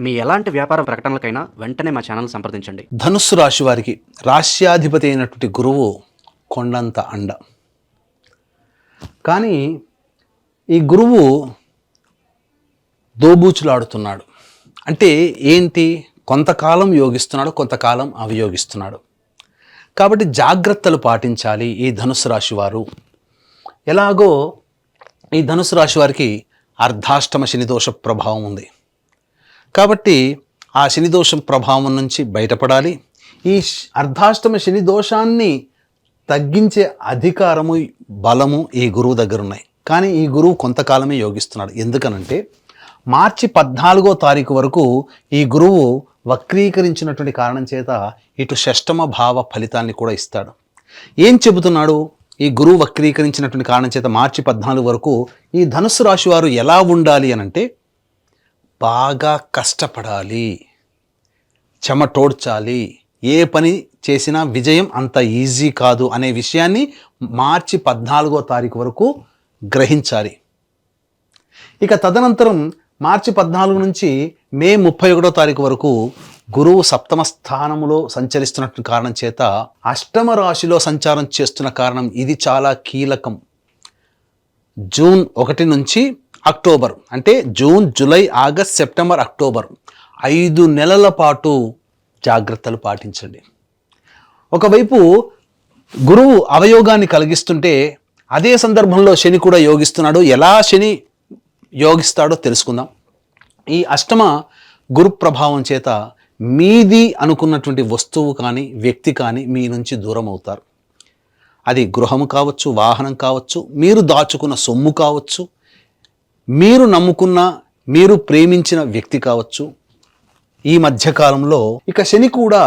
మీ ఎలాంటి వ్యాపార ప్రకటనలకైనా వెంటనే మా ఛానల్ సంప్రదించండి. ధనుస్సు రాశి వారికి రాశ్యాధిపతి అయినటువంటి గురువు కొండంత అండ. కానీ ఈ గురువు దోబూచులాడుతున్నాడు. అంటే ఏంటి? కొంతకాలం యోగిస్తున్నాడు కొంతకాలం అవియోగిస్తున్నాడు. కాబట్టి జాగ్రత్తలు పాటించాలి ఈ ధనుసు రాశి వారు. ఎలాగో ఈ ధనుసు రాశి వారికి అర్ధాష్టమ శని దోష ప్రభావం ఉంది. కాబట్టి ఆ శని దోషం ప్రభావం నుంచి బయటపడాలి. ఈ అర్ధాష్టమ శని దోషాన్ని తగ్గించే అధికారము బలము ఈ గురువు దగ్గర ఉన్నాయి. కానీ ఈ గురువు కొంతకాలమే యోగిస్తున్నాడు. ఎందుకనంటే మార్చి పద్నాలుగో తారీఖు వరకు ఈ గురువు వక్రీకరించినటువంటి కారణం చేత ఇటు షష్టమ భావ ఫలితాన్ని కూడా ఇస్తాడు. ఏం చెబుతున్నాడు? ఈ గురువు వక్రీకరించినటువంటి కారణం చేత మార్చి పద్నాలుగు వరకు ఈ ధనుస్సు రాశి వారు ఎలా ఉండాలి అనంటే బాగా కష్టపడాలి. చెమటోడ్చాలి ఏ పని చేసినా విజయం అంత ఈజీ కాదు అనే విషయాన్ని మార్చి పద్నాలుగో తారీఖు వరకు గ్రహించాలి. ఇక తదనంతరం మార్చి పద్నాలుగు నుంచి మే ముప్పై ఒకటో తారీఖు వరకు గురువు సప్తమ స్థానములో సంచరిస్తున్నట్టు కారణం చేత అష్టమ రాశిలో సంచారం చేస్తున్న కారణం ఇది చాలా కీలకం. జూన్ ఒకటి నుంచి అక్టోబర్ అంటే June July August September October. ఐదు నెలల పాటు జాగ్రత్తలు పాటించండి. ఒకవైపు గురువు అవయోగాన్ని కలిగిస్తుంటే అదే సందర్భంలో శని కూడా యోగిస్తున్నాడు. ఎలా శని యోగిస్తాడో తెలుసుకుందాం. ఈ అష్టమ గురు ప్రభావం చేత మీది అనుకున్నటువంటి వస్తువు కానీ వ్యక్తి కానీ మీ నుంచి దూరం అవుతారు. అది గృహము కావచ్చు వాహనం కావచ్చు మీరు దాచుకున్న సొమ్ము కావచ్చు మీరు నమ్ముకున్న మీరు ప్రేమించిన వ్యక్తి కావచ్చు. ఈ మధ్యకాలంలో ఇక శని కూడా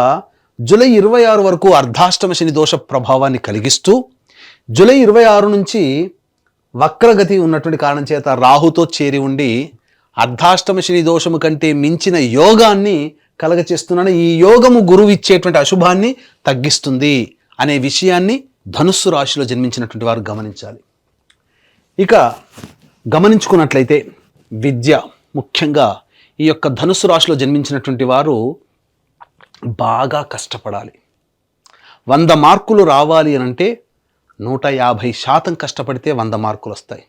జూలై ఇరవై ఆరు వరకు అర్ధాష్టమ శని దోష ప్రభావాన్ని కలిగిస్తూ జూలై ఇరవై ఆరు నుంచి వక్రగతి ఉన్నటువంటి కారణం చేత రాహుతో చేరి ఉండి అర్ధాష్టమ శని దోషము కంటే మించిన యోగాన్ని కలగచేస్తున్నాను ఈ యోగము గురువు ఇచ్చేటువంటి అశుభాన్ని తగ్గిస్తుంది అనే విషయాన్ని ధనుస్సు రాశిలో జన్మించినటువంటి వారు గమనించాలి. ఇక గమనించుకున్నట్లయితే విద్య ముఖ్యంగా ఈ యొక్క ధనుసు రాశిలో జన్మించినటువంటి వారు బాగా కష్టపడాలి. వంద మార్కులు రావాలి అని అంటే నూట యాభై శాతం కష్టపడితే వంద మార్కులు వస్తాయి.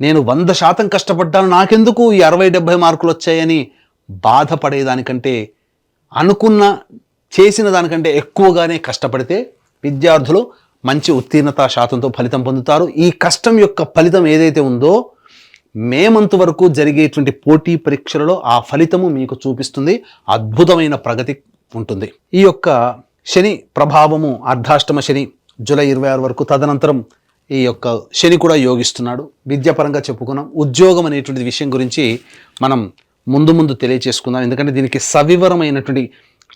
నేను వంద శాతం కష్టపడ్డాను నాకెందుకు ఈ అరవై డెబ్భై మార్కులు వచ్చాయని బాధపడేదానికంటే అనుకున్న చేసిన దానికంటే ఎక్కువగానే కష్టపడితే విద్యార్థులు మంచి ఉత్తీర్ణత శాతంతో ఫలితం పొందుతారు. ఈ కష్టం యొక్క ఫలితం ఏదైతే ఉందో మే మంత్ వరకు జరిగేటువంటి పోటీ పరీక్షలలో ఆ ఫలితము మీకు చూపిస్తుంది. అద్భుతమైన ప్రగతి ఉంటుంది. ఈ యొక్క శని ప్రభావము అర్ధాష్టమ శని జూలై ఇరవై ఆరు వరకు తదనంతరం ఈ యొక్క శని కూడా యోగిస్తున్నాడు. విద్యాపరంగా చెప్పుకున్నాం. ఉద్యోగం అనేటువంటి విషయం గురించి మనం ముందు ముందు తెలియచేసుకుందాం. ఎందుకంటే దీనికి సవివరమైనటువంటి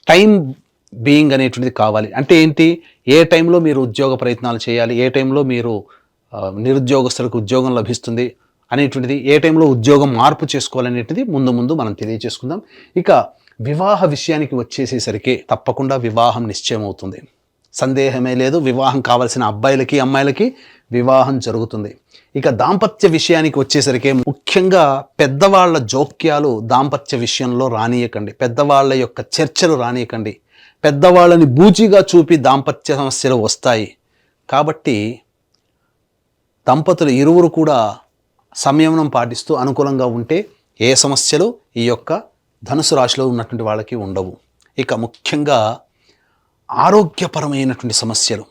టైం బీయింగ్ అనేటువంటిది కావాలి. అంటే ఏంటి? ఏ టైంలో మీరు ఉద్యోగ ప్రయత్నాలు చేయాలి? ఏ టైంలో మీరు నిరుద్యోగస్తులకు ఉద్యోగం లభిస్తుంది? అనేటువంటిది ఏ టైంలో ఉద్యోగం మార్పు చేసుకోవాలనేటిది ముందు ముందు మనం తెలియజేసుకుందాం ఇక వివాహ విషయానికి వచ్చేసేసరికి తప్పకుండా వివాహం నిశ్చయం అవుతుంది సందేహమే లేదు వివాహం కావాల్సిన అబ్బాయిలకి అమ్మాయిలకి వివాహం జరుగుతుంది. ఇక దాంపత్య విషయానికి వచ్చేసరికి ముఖ్యంగా పెద్దవాళ్ళ జోక్యాలు దాంపత్య విషయంలో రానియకండి. పెద్దవాళ్ళ యొక్క చర్చలు రానియకండి. పెద్దవాళ్ళని బూచిగా చూపి దాంపత్య సమస్యలు వస్తాయి. కాబట్టి దంపతులు ఇరువురు కూడా సంయమనం పాటిస్తూ అనుకూలంగా ఉంటే ఏ సమస్యలు ఈ యొక్క ధనుసు రాశిలో ఉన్నటువంటి వాళ్ళకి ఉండవు. ఇక ముఖ్యంగా ఆరోగ్యపరమైనటువంటి సమస్యలు.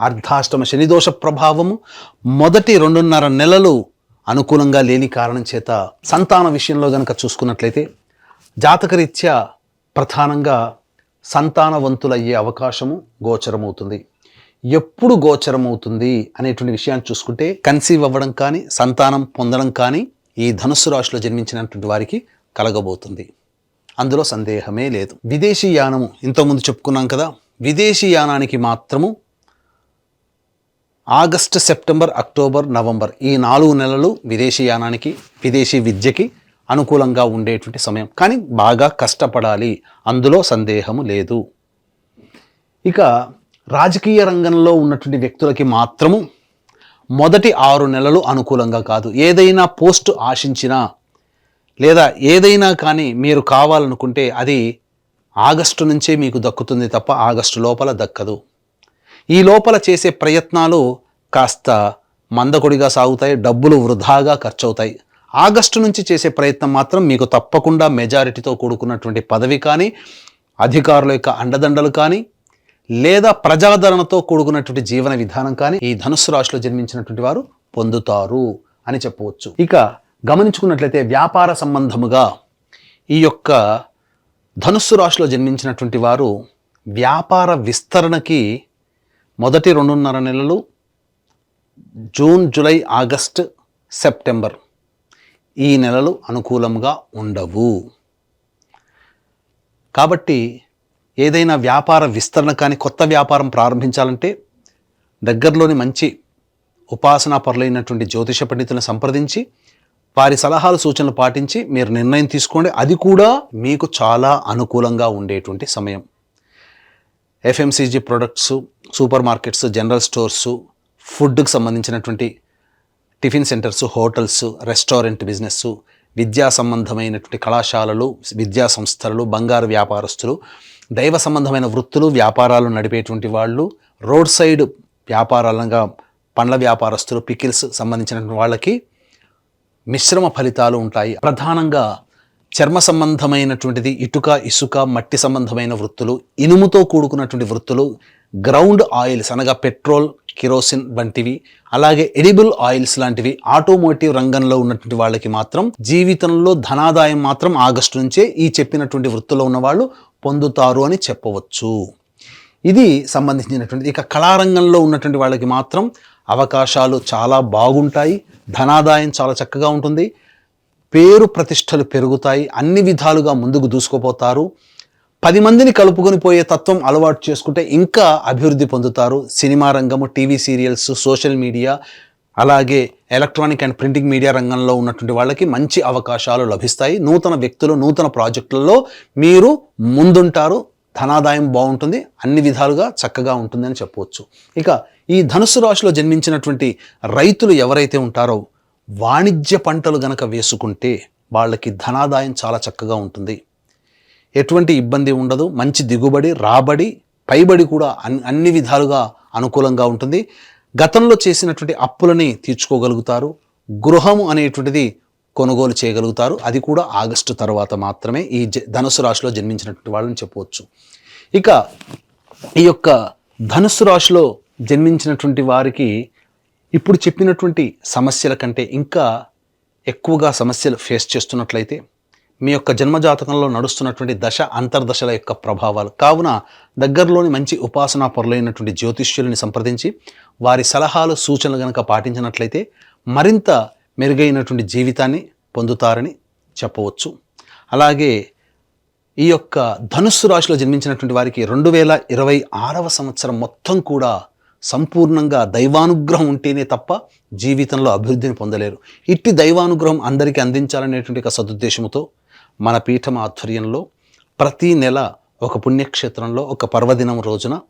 అర్ధాష్టమ శనిదోష ప్రభావము మొదటి రెండున్నర నెలలు అనుకూలంగా లేని కారణం చేత సంతాన విషయంలో గనక చూసుకున్నట్లయితే జాతకరీత్యా ప్రధానంగా సంతానవంతులయ్యే అవకాశము గోచరమవుతుంది. ఎప్పుడు గోచరమవుతుంది అనేటువంటి విషయాన్ని చూసుకుంటే కన్సీవ్ అవ్వడం కానీ సంతానం పొందడం కానీ ఈ ధనుస్సు రాశిలో జన్మించినటువంటి వారికి కలగబోతుంది. అందులో సందేహమే లేదు. విదేశీ యానము ఇంతకుముందు చెప్పుకున్నాం కదా విదేశీ యానానికి మాత్రము ఆగస్టు సెప్టెంబర్ అక్టోబర్ నవంబర్ ఈ నాలుగు నెలలు విదేశీ యానానికి విదేశీ విద్యకి అనుకూలంగా ఉండేటువంటి సమయం. కానీ బాగా కష్టపడాలి. అందులో సందేహము లేదు. ఇక రాజకీయ రంగంలో ఉన్నటువంటి వ్యక్తులకి మాత్రము మొదటి ఆరు నెలలు అనుకూలంగా కాదు. ఏదైనా పోస్ట్ ఆశించినా లేదా ఏదైనా కానీ మీరు కావాలనుకుంటే అది ఆగస్టు నుంచే మీకు దక్కుతుంది తప్ప ఆగస్టు లోపల దక్కదు. ఈ లోపల చేసే ప్రయత్నాలు కాస్త మందకొడిగా సాగుతాయి డబ్బులు వృధాగా ఖర్చవుతాయి. ఆగస్టు నుంచి చేసే ప్రయత్నం మాత్రం మీకు తప్పకుండా మెజారిటీతో కూడుకున్నటువంటి పదవి కానీ అధికారుల యొక్క అండదండలు కానీ లేదా ప్రజాదరణతో కూడుకున్నటువంటి జీవన విధానం కానీ ఈ ధనుస్సు రాశిలో జన్మించినటువంటి వారు పొందుతారు అని చెప్పవచ్చు. ఇక గమనించుకున్నట్లయితే వ్యాపార సంబంధముగా ఈ యొక్క ధనుస్సు రాశిలో జన్మించినటువంటి వారు వ్యాపార విస్తరణకి మొదటి రెండున్నర నెలలు జూన్ జూలై ఆగస్ట్ సెప్టెంబర్ ఈ నెలలు అనుకూలంగా ఉండవు. కాబట్టి ఏదైనా వ్యాపార విస్తరణ కానీ కొత్త వ్యాపారం ప్రారంభించాలంటే దగ్గరలోని మంచి ఉపాసనా పరులైనటువంటి జ్యోతిష పండితులను సంప్రదించి వారి సలహాలు సూచనలు పాటించి మీరు నిర్ణయం తీసుకోండి. అది కూడా మీకు చాలా అనుకూలంగా ఉండేటువంటి సమయం. FMCG products super markets general stores ఫుడ్కి సంబంధించినటువంటి tiffin centres hotels restaurant business విద్యా సంబంధమైనటువంటి కళాశాలలు విద్యా సంస్థలు బంగారు వ్యాపారస్తులు దైవ సంబంధమైన వృత్తులు వ్యాపారాలు నడిపేటువంటి వాళ్ళు రోడ్ సైడ్ వ్యాపారాలంగా పండ్ల వ్యాపారస్తులు పికిల్స్ సంబంధించినటువంటి వాళ్ళకి మిశ్రమ ఫలితాలు ఉంటాయి. ప్రధానంగా చర్మ సంబంధమైనటువంటిది ఇటుక ఇసుక మట్టి సంబంధమైన వృత్తులు ఇనుముతో కూడుకున్నటువంటి వృత్తులు గ్రౌండ్ ఆయిల్స్ అనగా పెట్రోల్ కిరోసిన్ వంటివి అలాగే ఎడిబుల్ ఆయిల్స్ లాంటివి ఆటోమోటివ్ రంగంలో ఉన్నటువంటి వాళ్ళకి మాత్రం జీవితంలో ధనాదాయం మాత్రం ఆగస్టు నుంచే ఈ చెప్పినటువంటి వృత్తిలో ఉన్నవాళ్ళు పొందుతారు అని చెప్పవచ్చు. ఇది సంబంధించినటువంటి ఇక కళారంగంలో ఉన్నటువంటి వాళ్ళకి మాత్రం అవకాశాలు చాలా బాగుంటాయి. ధనాదాయం చాలా చక్కగా ఉంటుంది. పేరు ప్రతిష్టలు పెరుగుతాయి. అన్ని విధాలుగా ముందుకు దూసుకుపోతారు. పది మందిని కలుపుకొని పోయే తత్వం అలవాటు చేసుకుంటే ఇంకా అభివృద్ధి పొందుతారు. సినిమా రంగము టీవీ సీరియల్స్ సోషల్ మీడియా అలాగే ఎలక్ట్రానిక్ అండ్ ప్రింటింగ్ మీడియా రంగంలో ఉన్నటువంటి వాళ్ళకి మంచి అవకాశాలు లభిస్తాయి. నూతన వ్యక్తులు నూతన ప్రాజెక్టులలో మీరు ముందుంటారు. ధనాదాయం బాగుంటుంది. అన్ని విధాలుగా చక్కగా ఉంటుందని చెప్పవచ్చు. ఇక ఈ ధనుసు రాశిలో జన్మించినటువంటి రైతులు ఎవరైతే ఉంటారో వాణిజ్య పంటలు గనక వేసుకుంటే వాళ్ళకి ధనాదాయం చాలా చక్కగా ఉంటుంది. ఎటువంటి ఇబ్బంది ఉండదు. మంచి దిగుబడి రాబడి పైబడి కూడా అన్ని అన్ని విధాలుగా అనుకూలంగా ఉంటుంది. గతంలో చేసినటువంటి అప్పులని తీర్చుకోగలుగుతారు గృహము అనేటువంటిది కొనుగోలు చేయగలుగుతారు. అది కూడా ఆగస్టు తర్వాత మాత్రమే ఈ జ- ధనుసు రాశిలో జన్మించినటువంటి వాళ్ళని చెప్పవచ్చు. ఇక ఈ యొక్క ధనుస్సు రాశిలో జన్మించినటువంటి వారికి ఇప్పుడు చెప్పినటువంటి సమస్యల కంటే ఇంకా ఎక్కువగా సమస్యలు ఫేస్ చేస్తున్నట్లయితే మీ యొక్క జన్మజాతకంలో నడుస్తున్నటువంటి దశ అంతర్దశల యొక్క ప్రభావాలు. కావున దగ్గరలోని మంచి ఉపాసనా పరులైనటువంటి జ్యోతిష్యులని సంప్రదించి వారి సలహాలు సూచనలు గనక పాటించినట్లయితే మరింత మెరుగైనటువంటి జీవితాన్ని పొందుతారని చెప్పవచ్చు. అలాగే ఈ యొక్క ధనుస్సు రాశిలో జన్మించినటువంటి వారికి రెండు వేల ఇరవై ఆరవ సంవత్సరం మొత్తం కూడా సంపూర్ణంగా దైవానుగ్రహం ఉంటేనే తప్ప జీవితంలో అభివృద్ధిని పొందలేరు. ఇట్టి దైవానుగ్రహం అందరికీ అందించాలనేటువంటి ఒక సదుద్దేశంతో మన పీఠం ఆధ్వర్యంలో ప్రతి నెల ఒక పుణ్యక్షేత్రంలో ఒక పర్వదినం రోజున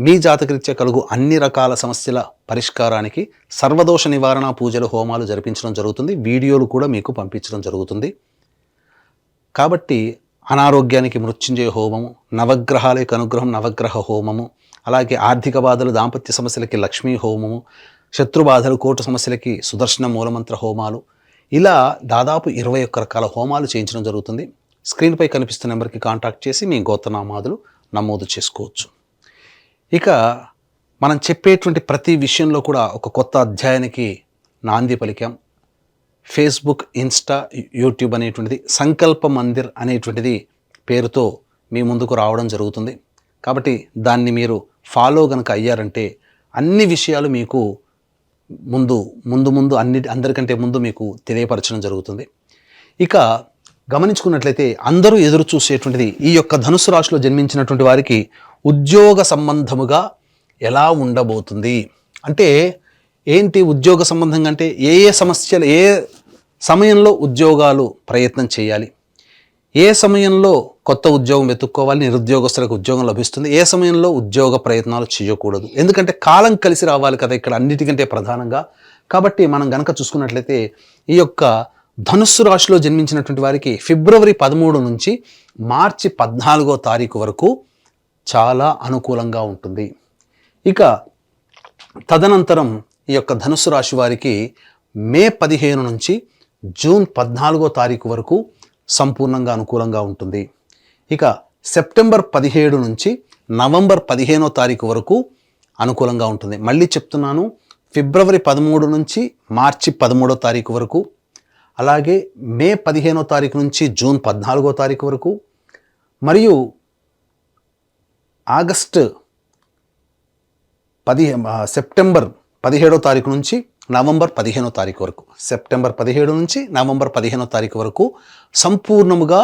మీ జాతకరీత్యా కలుగు అన్ని రకాల సమస్యల పరిష్కారానికి సర్వదోష నివారణ పూజలు హోమాలు జరిపించడం జరుగుతుంది. వీడియోలు కూడా మీకు పంపించడం జరుగుతుంది. కాబట్టి అనారోగ్యానికి మృత్యుంజయ హోమము నవగ్రహాలకు అనుగ్రహం నవగ్రహ హోమము అలాగే ఆర్థిక బాధలు దాంపత్య సమస్యలకి లక్ష్మీ హోమము శత్రు బాధలు సమస్యలకి సుదర్శన మూలమంత్ర హోమాలు ఇలా దాదాపు ఇరవై ఒక్క రకాల హోమాలు చేయించడం జరుగుతుంది. స్క్రీన్పై కనిపిస్తున్న నెంబర్కి కాంటాక్ట్ చేసి మీ గోత్రనామాదులు నమోదు చేసుకోవచ్చు. ఇక మనం చెప్పేటువంటి ప్రతి విషయంలో కూడా ఒక కొత్త అధ్యాయానికి నాంది పలికాం. ఫేస్బుక్ ఇన్స్టా యూట్యూబ్ అనేటువంటిది సంకల్ప మందిర్ అనేటువంటిది పేరుతో మీ ముందుకు రావడం జరుగుతుంది. కాబట్టి దాన్ని మీరు ఫాలో కనుక అయ్యారంటే అన్ని విషయాలు మీకు ముందు ముందు ముందు అన్ని అందరికంటే ముందు మీకు తెలియపరచడం జరుగుతుంది. ఇక గమనించుకున్నట్లయితే అందరూ ఎదురు చూసేటువంటిది ఈ యొక్క ధనుసు రాశిలో జన్మించినటువంటి వారికి ఉద్యోగ సంబంధముగా ఎలా ఉండబోతుంది? అంటే ఏంటి ఉద్యోగ సంబంధంగా అంటే ఏ ఏ సమస్యలు ఏ సమయంలో ఉద్యోగాలు ప్రయత్నం చేయాలి? ఏ సమయంలో కొత్త ఉద్యోగం వెతుక్కోవాలి నిరుద్యోగస్తులకు ఉద్యోగం లభిస్తుంది ఏ సమయంలో ఉద్యోగ ప్రయత్నాలు చేయకూడదు? ఎందుకంటే కాలం కలిసి రావాలి కదా ఇక్కడ అన్నిటికంటే ప్రధానంగా. కాబట్టి మనం గనక చూసుకున్నట్లయితే ఈ యొక్క ధనుస్సు రాశిలో జన్మించినటువంటి వారికి ఫిబ్రవరి పదమూడు నుంచి మార్చి పద్నాలుగో తారీఖు వరకు చాలా అనుకూలంగా ఉంటుంది. ఇక తదనంతరం ఈ యొక్క ధనుస్సు రాశి వారికి మే పదిహేను నుంచి జూన్ పద్నాలుగో తారీఖు వరకు సంపూర్ణంగా అనుకూలంగా ఉంటుంది. ఇక సెప్టెంబర్ పదిహేడు నుంచి నవంబర్ పదిహేనో తారీఖు వరకు అనుకూలంగా ఉంటుంది. మళ్ళీ చెప్తున్నాను ఫిబ్రవరి పదమూడు నుంచి మార్చి పదమూడో తారీఖు వరకు అలాగే మే పదిహేనో తారీఖు నుంచి జూన్ పద్నాలుగో తారీఖు వరకు మరియు ఆగస్ట్ పది సెప్టెంబర్ పదిహేడో తారీఖు నుంచి నవంబర్ పదిహేనో తారీఖు వరకు సెప్టెంబర్ పదిహేడు నుంచి నవంబర్ పదిహేనో తారీఖు వరకు సంపూర్ణముగా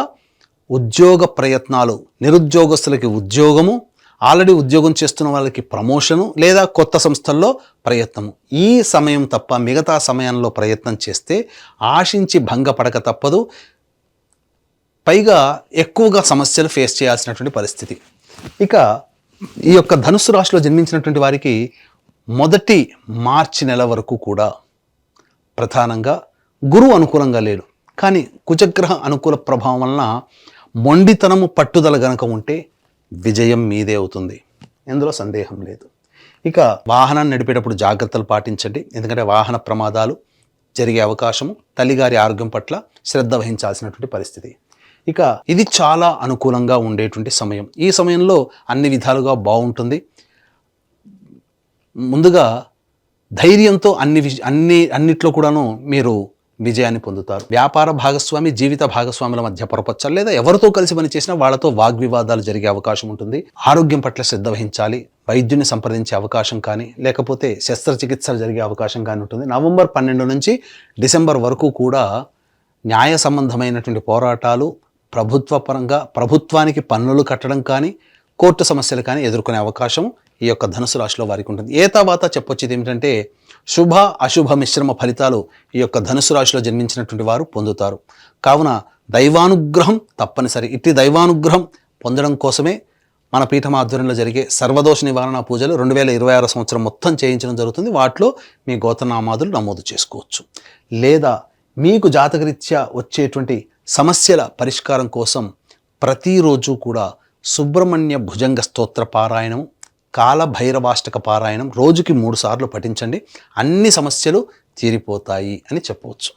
ఉద్యోగ ప్రయత్నాలు నిరుద్యోగస్తులకి ఉద్యోగము ఆల్రెడీ ఉద్యోగం చేస్తున్న వాళ్ళకి ప్రమోషను లేదా కొత్త సంస్థల్లో ప్రయత్నము. ఈ సమయం తప్ప మిగతా సమయంలో ప్రయత్నం చేస్తే ఆశించి భంగపడక తప్పదు. పైగా ఎక్కువగా సమస్యలు ఫేస్ చేయాల్సినటువంటి పరిస్థితి. ఇక ఈ యొక్క ధనుస్సు రాశిలో జన్మించినటువంటి వారికి మొదటి మార్చి నెల వరకు కూడా ప్రధానంగా గురువు అనుకూలంగా లేడు కానీ కుజగ్రహ అనుకూల ప్రభావం వలన మొండితనము పట్టుదల గనక ఉంటే విజయం మీదే అవుతుంది. ఇందులో సందేహం లేదు. ఇక వాహనాన్ని నడిపేటప్పుడు జాగ్రత్తలు పాటించండి. ఎందుకంటే వాహన ప్రమాదాలు జరిగే అవకాశము తల్లిగారి ఆరోగ్యం పట్ల శ్రద్ధ వహించాల్సినటువంటి పరిస్థితి. ఇక ఇది చాలా అనుకూలంగా ఉండేటువంటి సమయం. ఈ సమయంలో అన్ని విధాలుగా బాగుంటుంది. ముందుగా ధైర్యంతో అన్ని విష- అన్ని అన్నిట్లో కూడాను మీరు విజయాన్ని పొందుతారు. వ్యాపార భాగస్వామి జీవిత భాగస్వాముల మధ్య పొరపచ్చాలి లేదా ఎవరితో కలిసి పనిచేసినా వాళ్ళతో వాగ్వివాదాలు జరిగే అవకాశం ఉంటుంది. ఆరోగ్యం పట్ల శ్రద్ధ వహించాలి వైద్యుని సంప్రదించే అవకాశం కానీ లేకపోతే శస్త్రచికిత్సలు జరిగే అవకాశం కానీ ఉంటుంది. నవంబర్ పన్నెండు నుంచి డిసెంబర్ వరకు కూడా న్యాయ సంబంధమైనటువంటి పోరాటాలు ప్రభుత్వ పరంగా ప్రభుత్వానికి పన్నులు కట్టడం కానీ కోర్టు సమస్యలు కానీ ఎదుర్కొనే అవకాశం ఈ యొక్క ధనుసు రాశిలో వారికి ఉంటుంది. ఏ తర్వాత చెప్పొచ్చేది ఏమిటంటే శుభ అశుభ మిశ్రమ ఫలితాలు ఈ యొక్క ధనుసు రాశిలో జన్మించినటువంటి వారు పొందుతారు. కావున దైవానుగ్రహం తప్పనిసరి. ఇట్టి దైవానుగ్రహం పొందడం కోసమే మన పీఠం ఆధ్వర్యంలో జరిగే సర్వదోష నివారణ పూజలు రెండు వేల ఇరవై ఆరు సంవత్సరం మొత్తం చేయించడం జరుగుతుంది. వాటిలో మీ గోతనామాదులు నమోదు చేసుకోవచ్చు. లేదా మీకు జాతకరీత్యా వచ్చేటువంటి సమస్యల పరిష్కారం కోసం ప్రతిరోజు కూడా సుబ్రహ్మణ్య భుజంగ స్తోత్ర పారాయణం కాలభైరవాష్టక పారాయణం రోజుకి మూడు సార్లు పఠించండి. అన్ని సమస్యలు తీరిపోతాయి అని చెప్పవచ్చు.